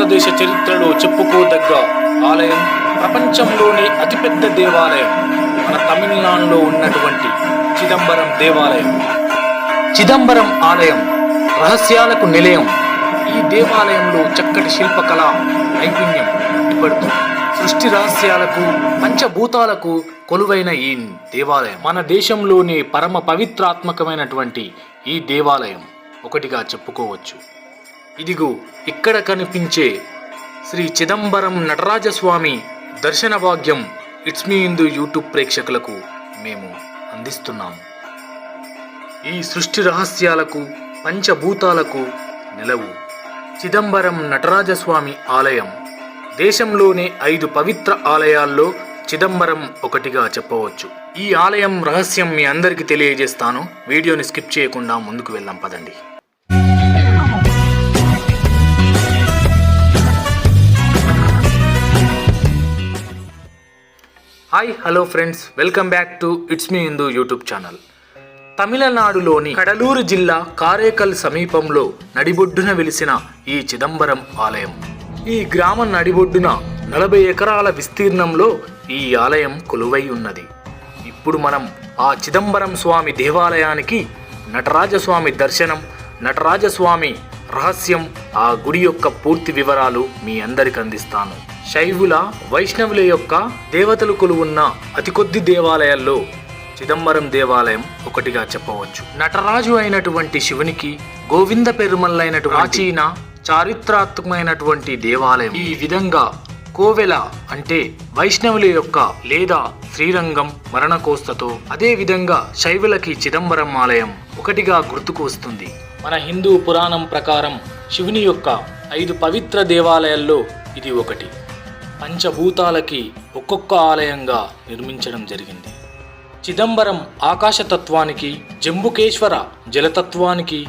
భారతదేశ చరిత్రలో చెప్పుకోదగ్గ ఆలయం ప్రపంచంలోనే అతిపెద్ద దేవాలయం. మన తమిళనాడులో ఉన్నటువంటి చిదంబరం దేవాలయం. చిదంబరం ఆలయం రహస్యాలకు నిలయం. ఈ దేవాలయంలో చక్కటి శిల్పకళ నైపుణ్యం ఇప్పడుతుంది సృష్టి రహస్యాలకు పంచభూతాలకు కొలువైన ఈ దేవాలయం. మన దేశంలోనే పరమ పవిత్రాత్మకమైనటువంటి ఈ దేవాలయం. ఒకటిగా చెప్పుకోవచ్చు. ఇదిగో ఇక్కడ కనిపించే శ్రీ చిదంబరం నటరాజస్వామి దర్శన భాగ్యం ఇట్స్ మీ ఇందు యూట్యూబ్ ప్రేక్షకులకు మేము అందిస్తున్నాము ఈ సృష్టి రహస్యాలకు పంచభూతాలకు నిలవు. చిదంబరం నటరాజస్వామి ఆలయం. దేశంలోనే ఐదు పవిత్ర ఆలయాల్లో చిదంబరం ఒకటిగా చెప్పవచ్చు. ఈ ఆలయం రహస్యం మీ అందరికీ తెలియజేస్తాను. వీడియోని స్కిప్ చేయకుండా ముందుకు వెళ్ళాం పదండి. Hi hello friends welcome back to it's me Hindu YouTube channel తమిళనాడులోని కడలూరు జిల్లా కారేకల్ సమీపంలో నడిబొడ్డున వెలిసిన ఈ చిదంబరం ఆలయం. ఈ గ్రామం నడిబొడ్డున నలభై ఎకరాల విస్తీర్ణంలో ఈ ఆలయం కొలువై ఉన్నది. ఇప్పుడు మనం ఆ చిదంబరం స్వామి దేవాలయానికి నటరాజస్వామి దర్శనం నటరాజస్వామి రహస్యం ఆ గుడి యొక్క పూర్తి వివరాలు మీ అందరికి అందిస్తాను. శైవుల వైష్ణవుల యొక్క దేవతలు కొలువున్న అతి కొద్ది దేవాలయాల్లో చిదంబరం దేవాలయం ఒకటిగా చెప్పవచ్చు. నటరాజు అయినటువంటి శివునికి గోవింద పెరుమల్లైనటువంటి ప్రాచీన చారిత్రాత్మకమైనటువంటి దేవాలయం. ఈ విధంగా కోవెల అంటే వైష్ణవుల యొక్క లేదా శ్రీరంగం మరణకోస్తతో అదే విధంగా శైవులకి చిదంబరం ఆలయం ఒకటిగా గుర్తుకు వస్తుంది. మన హిందూ పురాణం ప్రకారం శివుని యొక్క ఐదు పవిత్ర దేవాలయాల్లో ఇది ఒకటి. పంచభూతాలకి ఒక్కొక్క ఆలయంగా నిర్మించడం జరిగింది. చిదంబరం ఆకాశతత్వానికి జంబుకేశ్వర జలతత్వానికి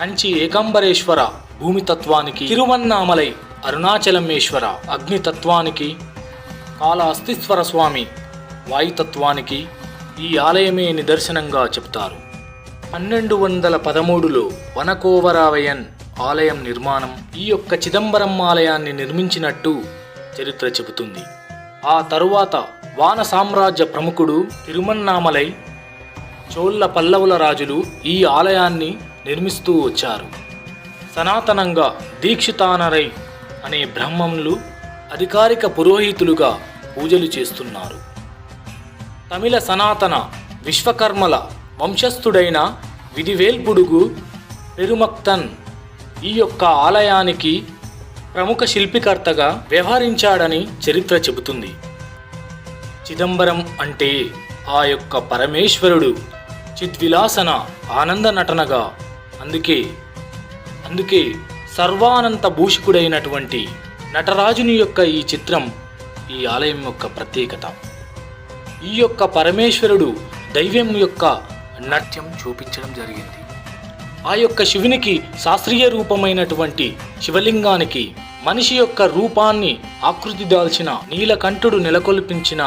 కంచి ఏకాంబరేశ్వర భూమితత్వానికి తిరువన్నామలై అరుణాచలమేశ్వర అగ్నితత్వానికి కాళహస్తీశ్వర స్వామి వాయుతత్వానికి ఈ ఆలయమే నిదర్శనంగా చెప్తారు. పన్నెండు వందల పదమూడులో వనకోవరావయన్ ఆలయం నిర్మాణం ఈ యొక్క చిదంబరం ఆలయాన్ని నిర్మించినట్టు చరిత్ర చెబుతుంది. ఆ తరువాత వాన సామ్రాజ్య ప్రముఖుడు తిరుమన్నామలై చోళ్ళ పల్లవుల రాజులు ఈ ఆలయాన్ని నిర్మిస్తూ వచ్చారు. సనాతనంగా దీక్షితానరై అనే బ్రహ్మములు అధికారిక పురోహితులుగా పూజలు చేస్తున్నారు. తమిళ సనాతన విశ్వకర్మల వంశస్థుడైన విధివేల్పుడుగు పెరుమక్తన్ ఈ యొక్క ఆలయానికి ప్రముఖ శిల్పికర్తగా వ్యవహరించాడని చరిత్ర చెబుతుంది. చిదంబరం అంటే ఆ యొక్క పరమేశ్వరుడు చిద్విలాసన ఆనంద నటనగా అందుకే అందుకే సర్వానంత భూషికుడైనటువంటి నటరాజుని యొక్క ఈ చిత్రం ఈ ఆలయం యొక్క ప్రత్యేకత. ఈ యొక్క పరమేశ్వరుడు దైవం యొక్క నాట్యం చూపించడం జరిగింది. ఆ యొక్క శివునికి శాస్త్రీయ రూపమైనటువంటి శివలింగానికి మనిషి యొక్క రూపాన్ని ఆకృతి దాల్చిన నీలకంఠుడు నెలకొల్పించిన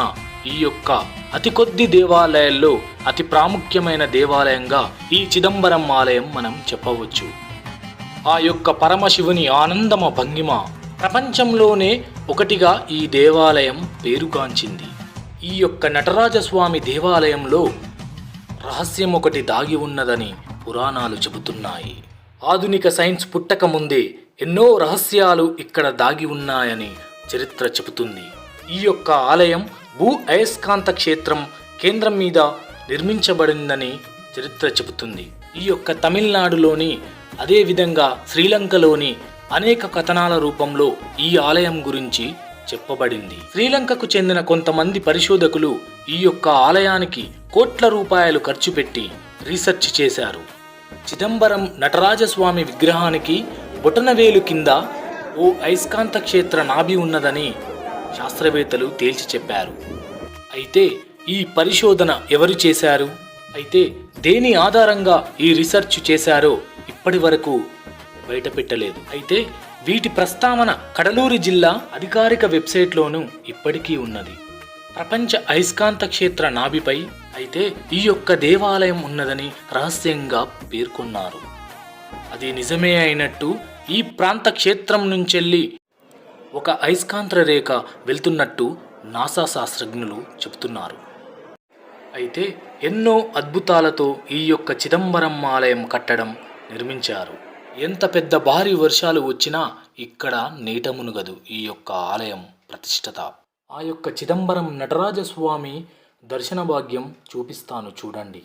ఈ యొక్క అతి కొద్ది దేవాలయాల్లో అతి ప్రాముఖ్యమైన దేవాలయంగా ఈ చిదంబరం ఆలయం మనం చెప్పవచ్చు. ఆ యొక్క పరమశివుని ఆనందమ భంగిమ ప్రపంచంలోనే ఒకటిగా ఈ దేవాలయం పేరుగాంచింది. ఈ యొక్క నటరాజస్వామి దేవాలయంలో రహస్యం ఒకటి దాగి ఉన్నదని పురాణాలు చెబుతున్నాయి. ఆధునిక సైన్స్ పుట్టక ముందే ఎన్నో రహస్యాలు ఇక్కడ దాగి ఉన్నాయని చరిత్ర చెబుతుంది. ఈ యొక్క ఆలయం భూ అయస్కాంత క్షేత్రం కేంద్రం మీద నిర్మించబడిందని చరిత్ర చెబుతుంది. ఈ యొక్క తమిళనాడులోని అదేవిధంగా శ్రీలంకలోని అనేక కథనాల రూపంలో ఈ ఆలయం గురించి చెప్పబడింది. శ్రీలంకకు చెందిన కొంతమంది పరిశోధకులు ఈ యొక్క ఆలయానికి కోట్ల రూపాయలు ఖర్చు పెట్టి రీసెర్చ్ చేశారు. చిదంబరం నటరాజస్వామి విగ్రహానికి బొటనవేలు కింద ఓ అయస్కాంత క్షేత్ర నాభి ఉన్నదని శాస్త్రవేత్తలు తేల్చి చెప్పారు. అయితే ఈ పరిశోధన ఎవరు చేశారు? అయితే దేని ఆధారంగా ఈ రీసెర్చ్ చేశారో ఇప్పటి వరకు బయటపెట్టలేదు. అయితే వీటి ప్రస్తావన కడలూరు జిల్లా అధికారిక వెబ్సైట్లోనూ ఇప్పటికీ ఉన్నది. ప్రపంచ అయస్కాంత క్షేత్ర నాభిపై అయితే ఈ యొక్క దేవాలయం ఉన్నదని రహస్యంగా పేర్కొన్నారు. అది నిజమే అయినట్టు ఈ ప్రాంత క్షేత్రం నుంచెల్లి ఒక అయస్కాంత రేఖ వెళ్తున్నట్టు నాసా శాస్త్రజ్ఞులు చెబుతున్నారు. అయితే ఎన్నో అద్భుతాలతో ఈ యొక్క చిదంబరం ఆలయం కట్టడం నిర్మించారు. ఎంత పెద్ద భారీ వర్షాలు వచ్చినా ఇక్కడ నీట మునుగదు. ఈ యొక్క ఆలయం ప్రతిష్టత ఆ యొక్క చిదంబరం నటరాజస్వామి దర్శన భాగ్యం చూపిస్తాను చూడండి.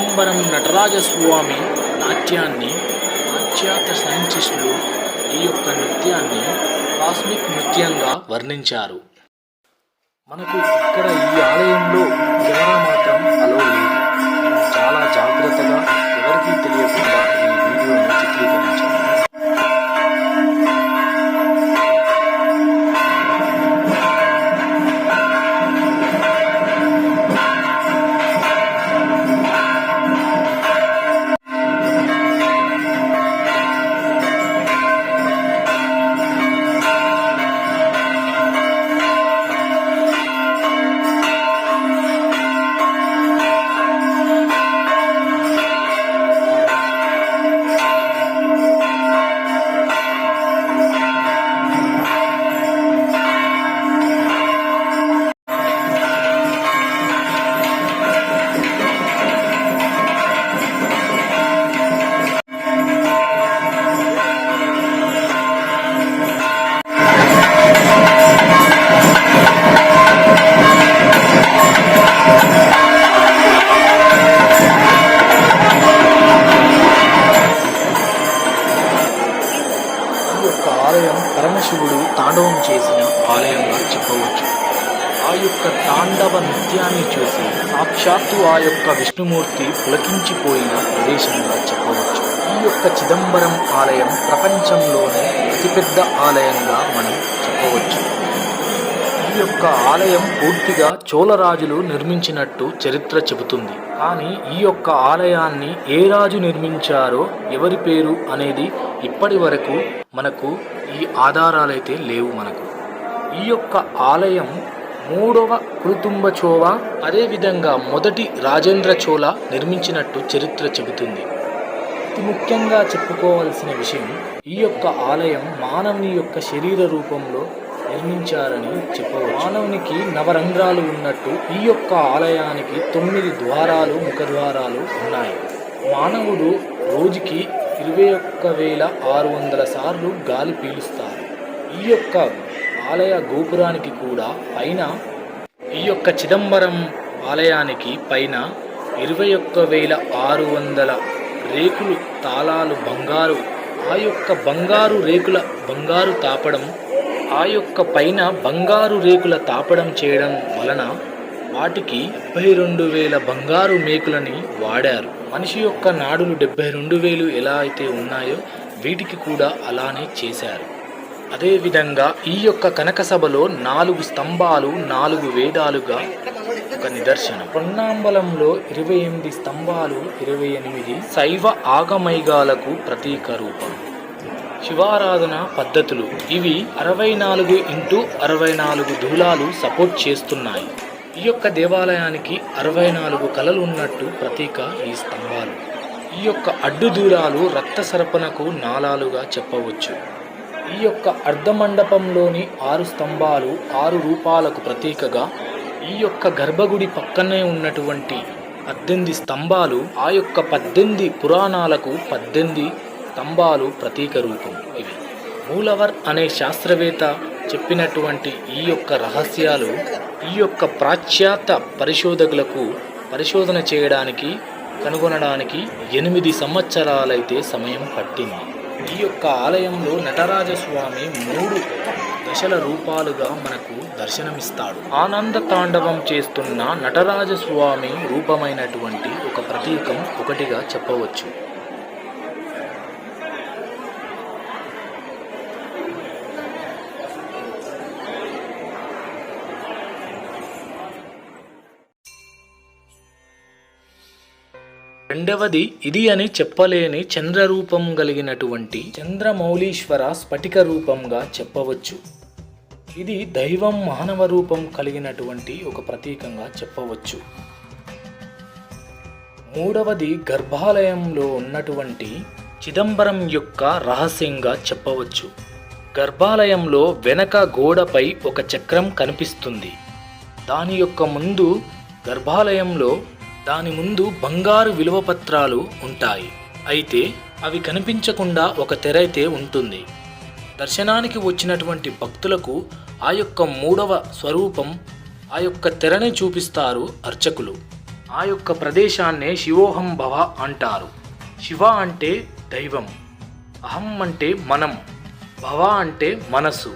యొక్క చిదంబరం నటరాజస్వామి నాట్యాన్ని పాశ్చాత్య సైంటిస్టులు ఈ యొక్క నృత్యాన్ని కాస్మిక్ నృత్యంగా వర్ణించారు. మనకు ఇక్కడ ఈ ఆలయంలో కెమెరా మాత్రం అలో లేదు. చాలా జాగ్రత్తగా ఎవరికీ తెలియకుండా ఈ వీడియోను చిత్రీకరించాము ప్రదేశంగా చెప్పవచ్చు. ఈ యొక్క చిదంబరం ఆలయం ప్రపంచంలోనే అతిపెద్ద ఆలయంగా మనం చెప్పవచ్చు. ఈ యొక్క ఆలయం పూర్తిగా చోళరాజులు నిర్మించినట్టు చరిత్ర చెబుతుంది. కానీ ఈ యొక్క ఆలయాన్ని ఏ రాజు నిర్మించారో ఎవరి పేరు అనేది ఇప్పటి వరకు మనకు ఈ ఆధారాలైతే లేవు మనకు. ఈ యొక్క ఆలయం మూడవ కురుతుంబ చోళ. అదేవిధంగా మొదటి రాజేంద్ర చోళ నిర్మించినట్టు చరిత్ర చెబుతుంది. అతి ముఖ్యంగా చెప్పుకోవాల్సిన విషయం ఈ యొక్క ఆలయం మానవుని యొక్క శరీర రూపంలో నిర్మించారని చెప్పవచ్చు. మానవునికి నవరంధ్రాలు ఉన్నట్టు ఈ యొక్క ఆలయానికి తొమ్మిది ద్వారాలు ముఖద్వారాలు ఉన్నాయి. మానవుడు రోజుకి ఇరవై ఒక్క వేల ఆరు వందల సార్లు గాలి పీలుస్తారు. ఈ యొక్క ఆలయ గోపురానికి కూడా పైన ఈ యొక్క చిదంబరం ఆలయానికి పైన ఇరవై ఒక్క వేల ఆరు వందల రేకులు తాళాలు బంగారు ఆ యొక్క బంగారు రేకుల బంగారు తాపడం ఆ యొక్క పైన బంగారు రేకుల తాపడం చేయడం వలన వాటికి డెబ్బై రెండు వేల బంగారు మేకులని వాడారు. మనిషి యొక్క నాడులు డెబ్బై రెండు వేలు ఎలా అయితే ఉన్నాయో వీటికి కూడా అలానే చేశారు. అదేవిధంగా ఈ యొక్క కనక సభలో నాలుగు స్తంభాలు నాలుగు వేదాలుగా ఒక నిదర్శనం. పొన్నాంబలంలో ఇరవై ఎనిమిది స్తంభాలు ఇరవై ఎనిమిది శైవ ఆగమైగాలకు ప్రతీక రూపం. శివారాధన పద్ధతులు. ఇవి అరవై నాలుగు ఇంటూ అరవై నాలుగు దూలాలు సపోర్ట్ చేస్తున్నాయి. ఈ యొక్క దేవాలయానికి అరవై నాలుగు కళలు ఉన్నట్టు ప్రతీక ఈ స్తంభాలు. ఈ యొక్క అడ్డు దూరాలు రక్త సరపణకు నాళాలుగా చెప్పవచ్చు. ఈ యొక్క అర్ధమండపంలోని ఆరు స్తంభాలు ఆరు రూపాలకు ప్రతీకగా ఈ యొక్క గర్భగుడి పక్కనే ఉన్నటువంటి పద్దెనిమిది స్తంభాలు ఆ యొక్క పద్దెనిమిది పురాణాలకు పద్దెనిమిది స్తంభాలు ప్రతీక రూపం ఇవి. మూలవర్ అనే శాస్త్రవేత్త చెప్పినటువంటి ఈ యొక్క రహస్యాలు ఈ యొక్క ప్రాచ్యాత పరిశోధకులకు పరిశోధన చేయడానికి కనుగొనడానికి ఎనిమిది సంవత్సరాలైతే సమయం పట్టింది. ఈ యొక్క ఆలయంలో నటరాజస్వామి మూడు దశల రూపాలుగా మనకు దర్శనమిస్తాడు. ఆనంద తాండవం చేస్తున్న నటరాజస్వామి రూపమైనటువంటి ఒక ప్రతీకం ఒకటిగా చెప్పవచ్చు. రెండవది ఇది అని చెప్పలేని చంద్రరూపం కలిగినటువంటి చంద్రమౌళీశ్వర స్ఫటిక రూపంగా చెప్పవచ్చు. ఇది దైవం మానవ రూపం కలిగినటువంటి ఒక ప్రతీకంగా చెప్పవచ్చు. మూడవది గర్భాలయంలో ఉన్నటువంటి చిదంబరం యొక్క రహస్యంగా చెప్పవచ్చు. గర్భాలయంలో వెనక గోడపై ఒక చక్రం కనిపిస్తుంది. దాని యొక్క ముందు గర్భాలయంలో దాని ముందు బంగారు విలువ పత్రాలు ఉంటాయి. అయితే అవి కనిపించకుండా ఒక తెర అయితే ఉంటుంది. దర్శనానికి వచ్చినటువంటి భక్తులకు ఆ యొక్క మూడవ స్వరూపం ఆ యొక్క తెరని చూపిస్తారు అర్చకులు. ఆ యొక్క ప్రదేశాన్నే శివోహం భవ అంటారు. శివ అంటే దైవం అహం అంటే మనం భవ అంటే మనస్సు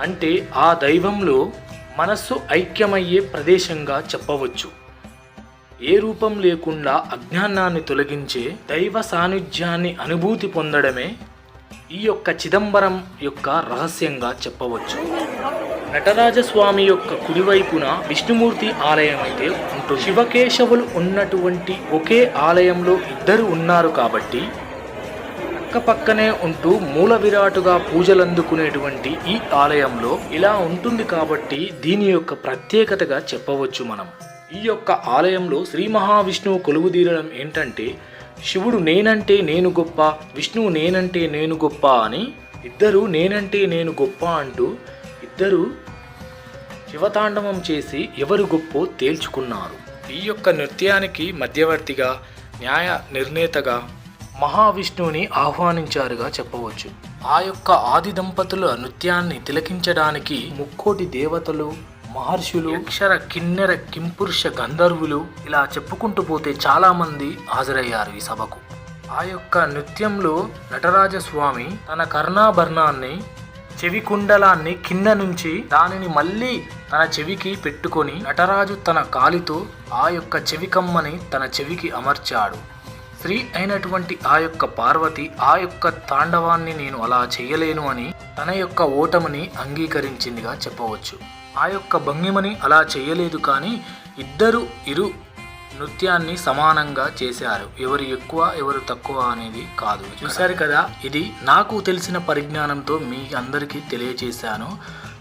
అంటే ఆ దైవంలో మనస్సు ఐక్యమయ్యే ప్రదేశంగా చెప్పవచ్చు. ఏ రూపం లేకుండా అజ్ఞానాన్ని తొలగించే దైవ సాన్నిధ్యాన్ని అనుభూతి పొందడమే ఈ యొక్క చిదంబరం యొక్క రహస్యంగా చెప్పవచ్చు. నటరాజస్వామి యొక్క కుడివైపున విష్ణుమూర్తి ఆలయం అయితే ఉంటుంది. శివకేశవులు ఉన్నటువంటి ఒకే ఆలయంలో ఇద్దరు ఉన్నారు కాబట్టి పక్కనే ఉంటూ మూల విరాటుగా పూజలందుకునేటువంటి ఈ ఆలయంలో ఇలా ఉంటుంది కాబట్టి దీని యొక్క ప్రత్యేకతగా చెప్పవచ్చు మనం. ఈ యొక్క ఆలయంలో శ్రీ మహావిష్ణువు కొలువుదీరడం ఏంటంటే శివుడు నేనంటే నేను గొప్ప విష్ణువు నేనంటే నేను గొప్ప అని ఇద్దరు నేనంటే నేను గొప్ప అంటూ ఇద్దరు శివతాండవం చేసి ఎవరు గొప్పో తేల్చుకున్నారు. ఈ యొక్క నృత్యానికి మధ్యవర్తిగా న్యాయ నిర్ణేతగా మహావిష్ణువుని ఆహ్వానించారుగా చెప్పవచ్చు. ఆ యొక్క ఆది దంపతుల నృత్యాన్ని తిలకించడానికి ముక్కోటి దేవతలు మహర్షులు అక్షర కిన్నెర కింపురుష గంధర్వులు ఇలా చెప్పుకుంటూ పోతే చాలామంది హాజరయ్యారు ఈ సభకు. ఆ యొక్క నృత్యంలో నటరాజస్వామి తన కర్ణాభరణాన్ని చెవి కుండలాన్ని కింద నుంచి దానిని మళ్ళీ తన చెవికి పెట్టుకొని నటరాజు తన కాలితో ఆ యొక్క చెవి కమ్మని తన చెవికి అమర్చాడు. స్త్రీ అయినటువంటి ఆ యొక్క పార్వతి ఆ యొక్క తాండవాన్ని నేను అలా చేయలేను అని తన యొక్క ఓటమిని అంగీకరించిందిగా చెప్పవచ్చు. ఆ యొక్క భంగిమని అలా చేయలేదు కానీ ఇద్దరు ఇరు నృత్యాన్ని సమానంగా చేశారు. ఎవరు ఎక్కువ ఎవరు తక్కువ అనేది కాదు. చూశారు కదా ఇది నాకు తెలిసిన పరిజ్ఞానంతో మీ అందరికీ తెలియజేశాను.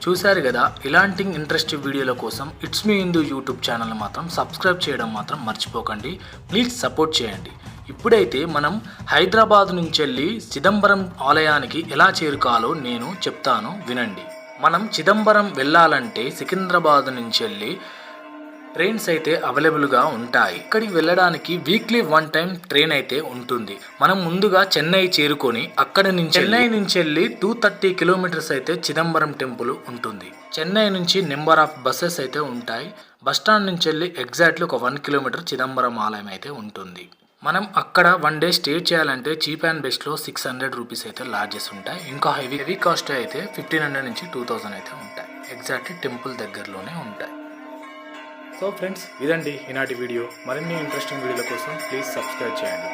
చూశారు కదా ఇలాంటి ఇంట్రెస్టింగ్ వీడియోల కోసం it's me Hindu YouTube channel మాత్రం సబ్స్క్రైబ్ చేయడం మాత్రం మర్చిపోకండి. ప్లీజ్ సపోర్ట్ చేయండి. ఇప్పుడైతే మనం హైదరాబాద్ నుంచి వెళ్ళి చిదంబరం ఆలయానికి ఎలా చేరుకోవాలో నేను చెప్తాను. వినండి. మనం చిదంబరం వెళ్ళాలంటే సికింద్రాబాద్ నుంచి వెళ్ళి ట్రైన్స్ అయితే అవైలబుల్గా ఉంటాయి. ఇక్కడికి వెళ్ళడానికి వీక్లీ వన్ టైం ట్రైన్ అయితే ఉంటుంది. మనం ముందుగా చెన్నై చేరుకొని అక్కడి నుంచి చెన్నై నుంచి వెళ్ళి టూ థర్టీ కిలోమీటర్స్ అయితే చిదంబరం టెంపుల్ ఉంటుంది. చెన్నై నుంచి నెంబర్ ఆఫ్ బస్సెస్ అయితే ఉంటాయి. బస్టాండ్ నుంచి వెళ్ళి ఎగ్జాక్ట్లీ ఒక వన్ కిలోమీటర్ చిదంబరం ఆలయం అయితే ఉంటుంది. మనం అక్కడ వన్ డే స్టే చేయాలంటే చీప్ అండ్ బెస్ట్లో సిక్స్ హండ్రెడ్ రూపీస్ అయితే లార్జెస్ ఉంటాయి. ఇంకా హెవీ హెవీ కాస్ట్ అయితే ఫిఫ్టీన్ హండ్రెడ్ నుంచి టూ థౌజండ్ అయితే ఉంటాయి. ఎగ్జాక్ట్లీ టెంపుల్ దగ్గరలోనే ఉంటాయి. సో ఫ్రెండ్స్ ఇదండి ఈనాటి వీడియో మరిన్ని ఇంట్రెస్టింగ్ వీడియోల కోసం ప్లీజ్ సబ్స్క్రైబ్ చేయండి.